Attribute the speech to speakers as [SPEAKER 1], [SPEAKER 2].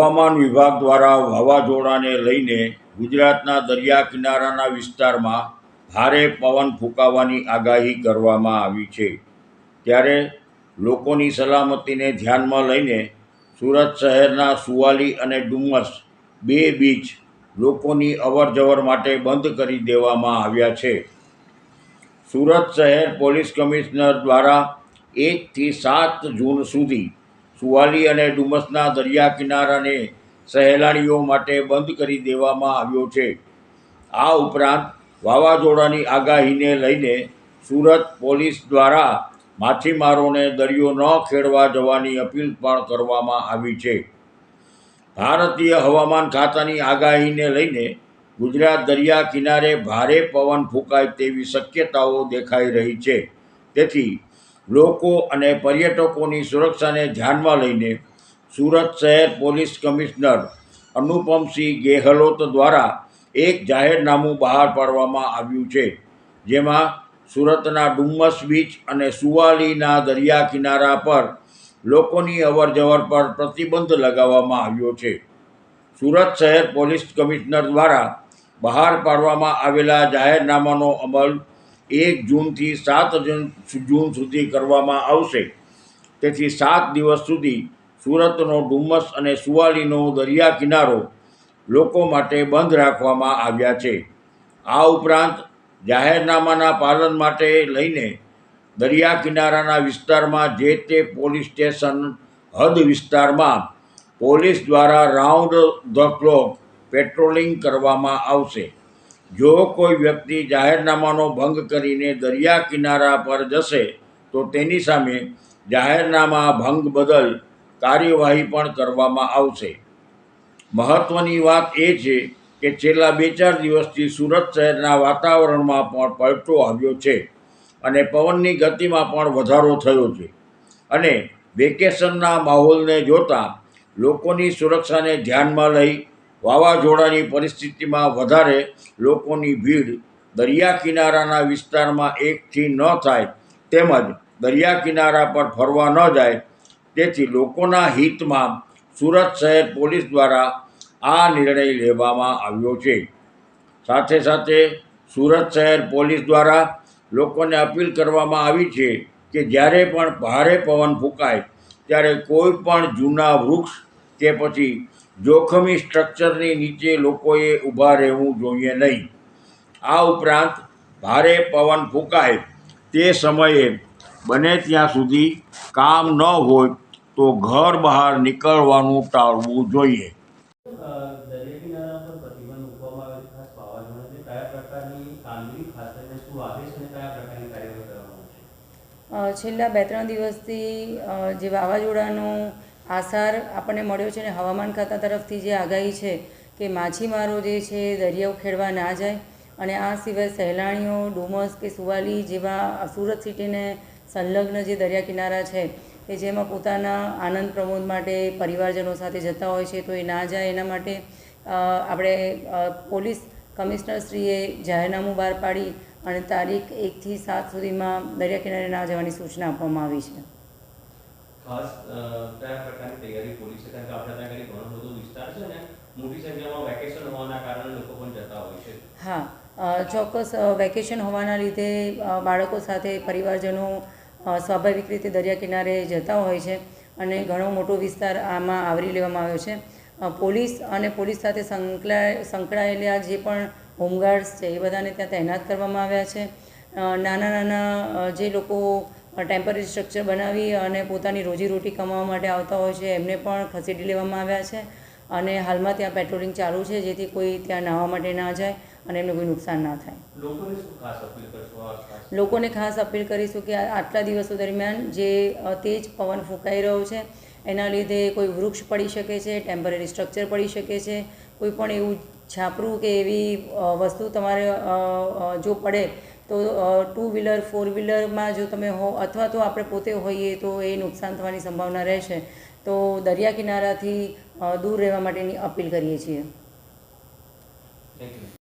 [SPEAKER 1] હવામાન વિભાગ દ્વારા વાવાઝોડાને લઈને ગુજરાતના દરિયા કિનારાના વિસ્તારમાં ભારે પવન ફૂંકાવાની આગાહી કરવામાં આવી છે. ત્યારે લોકોની સલામતીને ધ્યાનમાં લઈને સુરત શહેરના સુવાલી અને ડુમ્મસ બે બીચ લોકોની અવરજવર માટે બંધ કરી દેવામાં આવ્યા છે. સુરત શહેર પોલીસ કમિશનર દ્વારા એકથી સાત જૂન સુધી સુવાલી અને ડુમસના દરિયા કિનારાને સહેલાણીઓ માટે બંધ કરી દેવામાં આવ્યો છે. આ ઉપરાંત વાવાઝોડાની આગાહીને લઈને સુરત પોલીસ દ્વારા માછીમારોને દરિયો ન ખેડવા જવાની અપીલ પણ કરવામાં આવી છે. ભારતીય હવામાન ખાતાની આગાહીને લઈને ગુજરાત દરિયા કિનારે ભારે પવન ફૂંકાય તેવી શક્યતાઓ દેખાઈ રહી છે. તેથી લોકો અને પર્યટકોની સુરક્ષાને ધ્યાનમાં લઈને સુરત શહેર પોલીસ કમિશનર અનુપમસિંહ ગેહલોત દ્વારા એક જાહેરનામું બહાર પાડવામાં આવ્યું છે, જેમાં સુરતના ડુમ્મસ બીચ અને સુવાલીના દરિયા કિનારા પર લોકોની અવરજવર પર પ્રતિબંધ લગાવવામાં આવ્યો છે. સુરત શહેર પોલીસ કમિશનર દ્વારા બહાર પાડવામાં આવેલા જાહેરનામાનો અમલ એક જૂનથી સાત જૂન જૂન સુધી કરવામાં આવશે. તેથી સાત દિવસ સુધી સુરતનો ડુમ્મસ અને સુવાલીનો દરિયા કિનારો લોકો માટે બંધ રાખવામાં આવ્યા છે. આ ઉપરાંત જાહેરનામાના પાલન માટે લઈને દરિયા કિનારાના વિસ્તારમાં જે તે પોલીસ સ્ટેશન હદ વિસ્તારમાં પોલીસ દ્વારા રાઉન્ડ ધ ક્લોક પેટ્રોલિંગ કરવામાં આવશે. જો કોઈ વ્યક્તિ જાહેરનામાનો ભંગ કરીને દરિયા કિનારા પર જશે, તો તેની સામે જાહેરનામા ભંગ બદલ કાર્યવાહી પણ કરવામાં આવશે. મહત્ત્વની વાત એ છે કે છેલ્લા બે ચાર દિવસથી સુરત શહેરના વાતાવરણમાં પણ પલટો આવ્યો છે અને પવનની ગતિમાં પણ વધારો થયો છે. અને વેકેશનના માહોલને જોતાં લોકોની સુરક્ષાને ધ્યાનમાં લઈ વાવાઝોડાની પરિસ્થિતિમાં વધારે લોકોની ભીડ દરિયા કિનારાના વિસ્તારમાં એકથી ન થાય તેમજ દરિયા કિનારા પર ફરવા ન જાય તેથી લોકોના હિતમાં સુરત શહેર પોલીસ દ્વારા આ નિર્ણય લેવામાં આવ્યો છે. સાથે સાથે સુરત શહેર પોલીસ દ્વારા લોકોને અપીલ કરવામાં આવી છે કે જ્યારે પણ ભારે પવન ફૂંકાય ત્યારે કોઈ પણ જૂના વૃક્ષ કે પછી જોખમી સ્ટ્રક્ચરની નીચે લોકોએ ઊભા રહેવું જોઈએ નહીં. આ ઉપરાંત ભારે પવન ફૂંકાય તે સમયે બને ત્યાં સુધી કામ ન હોય તો ઘર બહાર નીકળવાનું ટાળવું જોઈએ.
[SPEAKER 2] અ, દરિયા કિનારા પર પ્રતિબંધ મૂકવામાં આવે છે. ખાસ વાવાઝોડાને કયા પ્રકારની કામગીરી ખાસ કરીને શું આદેશ અને કયા પ્રકારની કાર્યવાહી કરવામાં આવશે
[SPEAKER 3] અ, છેલ્લા બે ત્રણ દિવસથી જે વાવાઝોડાનો આસાર આપણને મળ્યો છે ને હવામાન ખાતા તરફથી જે આગાહી છે કે માછીમારો જે છે દરિયાઓ ખેડવા ના જાય અને આ સિવાય સહેલાણીઓ, ડુમસ કે સુવાલી જેવા સુરત સિટીને સંલગ્ન જે દરિયા કિનારા છે કે જેમાં પોતાના આનંદ પ્રમોદ માટે પરિવારજનો સાથે જતા હોય છે તો એ ના જાય એના માટે આપણે પોલીસ કમિશનરશ્રીએ જાહેરનામું બહાર પાડી અને તારીખ એકથી સાત સુધીમાં દરિયા કિનારે ના જવાની સૂચના આપવામાં આવી છે.
[SPEAKER 2] ખાસ કયા પ્રકારની તૈયારી પોલીસે કારણ કે આપણે ત્યાં ઘણો બધો વિસ્તાર છે ને મોટી સંખ્યામાં વેકેશન હોવાના કારણે લોકો પણ જતા હોય છે.
[SPEAKER 3] હા ચોક્કસ વેકેશન હોવાના લીધે બાળકો સાથે પરિવારજનો સ્વાભાવિક રીતે દરિયા કિનારે જતા હોય છે અને ઘણો મોટો વિસ્તાર આમાં આવરી લેવામાં આવ્યો છે. પોલીસ અને પોલીસ સાથે સંકળાય, સંકળાયેલા જે પણ હોમગાર્ડ્સ છે એ બધાને ત્યાં તૈનાત કરવામાં આવ્યા છે. નાના નાના જે લોકો ટેમ્પરરી સ્ટ્રક્ચર બનાવી અને પોતાની રોજીરોટી કમાવા માટે આવતા હોય છે. એમને પણ ખસેડી લેવામાં આવ્યા છે અને હાલમાં ત્યાં પેટ્રોલિંગ ચાલુ છે જેથી કોઈ ત્યાં નાહવા માટે ના જાય અને એમને કોઈ નુકસાન ના થાય.
[SPEAKER 2] લોકોને ખાસ અપીલ કરશો
[SPEAKER 3] કે આટલા દિવસો દરમિયાન જે તેજ પવન ફૂંકાઈ રહ્યો છે એના લીધે કોઈ વૃક્ષ પડી શકે છે ટેમ્પરરી સ્ટ્રક્ચર પડી શકે છે કોઈ પણ એવું છાપરું કે એવી વસ્તુ તમારે જો પડે તો ટુ વ્હીલર ફોર વ્હીલરમાં જો તમે હો, અથવા તો આપણે પોતે હોઈએ તો એ નુકસાન થવાની સંભાવના રહેશે. તો દરિયા કિનારાથી દૂર રહેવા માટેની અપીલ કરીએ છીએ.